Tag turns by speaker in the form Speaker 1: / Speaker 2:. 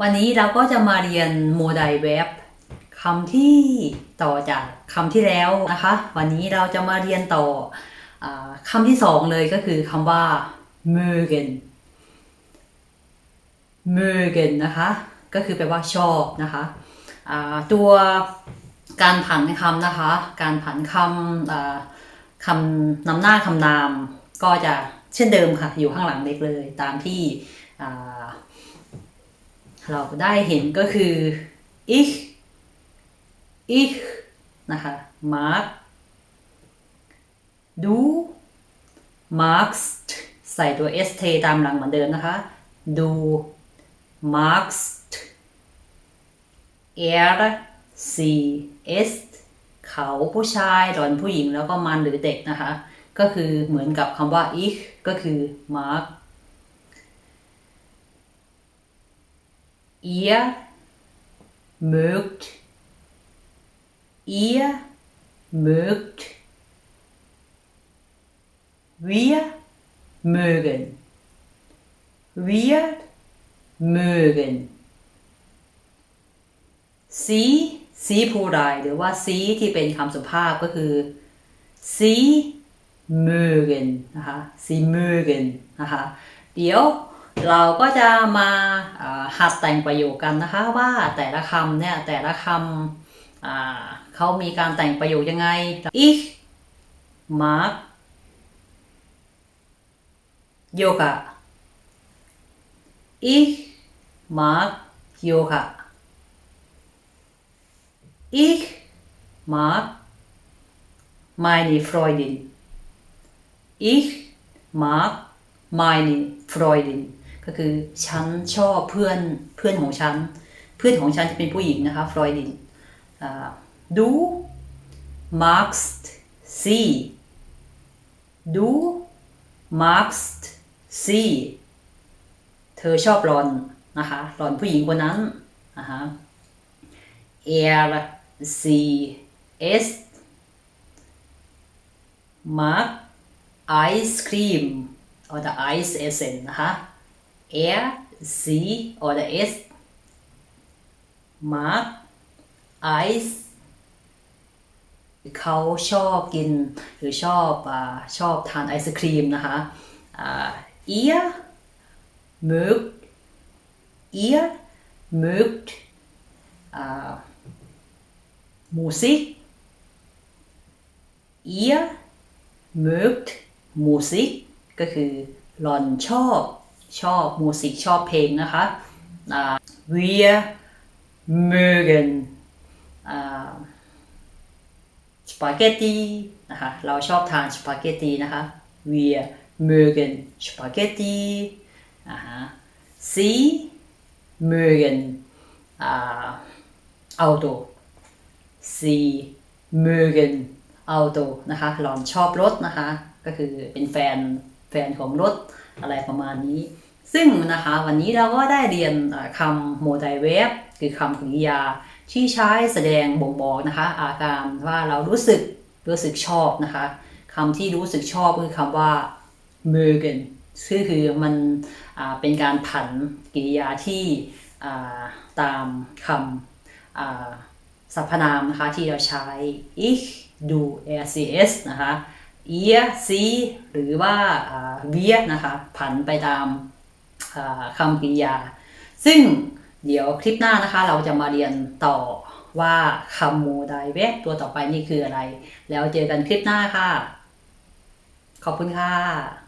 Speaker 1: วันนี้เราก็จะมาเรียนโมไดเว็บคำที่ต่อจากคำที่แล้วนะคะ วันนี้เราจะมาเรียนต่ออคำที่สองเลยก็คือคำว่า mögen mögen นะคะ ก็คือแปลว่าชอบนะคะตัวการผันคำนะคะ การผันคำคำนำหน้าคำนามก็จะเช่นเดิมค่ะ อยู่ข้างหลังเล็กเลยตามที่ เราได้เห็นก็คือ ich ich นะคะ mag du magst ใส่ตัว st ตามหลังเหมือนเดิมนะคะ du magst er sie ist เขาผู้ชายหลอนผู้หญิงแล้วก็มันหรือเด็กนะคะ ก็คือเหมือนกับคำว่า ich ก็คือ mag Ihr mögt. Ihr mögt. Wir mögen. Wir mögen. สีซีผู้ใดหรือว่าซีที่เป็นคำสุภาพก็คือซีมือกันนะคะสีมือกันนะคะเดี๋ยว เราก็จะมาหัดแต่งประโยคกันนะคะว่าแต่ละคำเนี่ยแต่ละคำเขามีการแต่งประโยคยังไง ich mag yoga ich mag yoga ich mag meine Freundin ich mag meine Freundin ก็คือฉันชอบเพื่อนเพื่อนของฉัน เพื่อนของฉันจะเป็นผู้หญิงนะคะ Freundin อ่า du magst sie du magst sie เธอชอบหลอนนะคะหลอนผู้หญิงคนนั้นนะคะ er sie es mag Ice Cream oder Eis essen นะคะ er sie oder es mag Eis เขาชอบกินหรือชอบอาชอบทานไอศครีมนะคะอ่า ihr mögt ihr mögt อ่า Musik ihr mögt Musik ก็คือหลอนชอบ ชอบมูสิกชอบเพลงนะคะ wir mögen อ่าสปาเกตตีนะคะเราชอบทานสปาเกตตีนะคะ wir mögen Spaghetti อ่าฮะ sie mögen อ่า Auto sie mögen Auto นะคะหลอนชอบรถนะคะ ก็คือเป็นแฟนแฟนของรถอะไรประมาณนี้ ซึ่งนะคะวันนี้เราก็ได้เรียนคำโมไดเวฟคือคำกริยาที่ใช้แสดงบ่งบอกนะคะ อาการว่าเรารู้สึกรู้สึกชอบนะคะคำที่รู้สึกชอบคือคำว่า mögen คือคือมันเป็นการผันกริยาที่ตามคำสรรพนามนะคะที่เราใช้ ich du er sie es นะคะ ihr sie หรือว่า wir นะคะผันไปตาม คำกริยา ซึ่งเดี๋ยวคลิปหน้านะคะ เราจะมาเรียนต่อว่าคำโมไดเวกตัวต่อไปนี่คืออะไร แล้วเจอกันคลิปหน้าค่ะ ขอบคุณค่ะ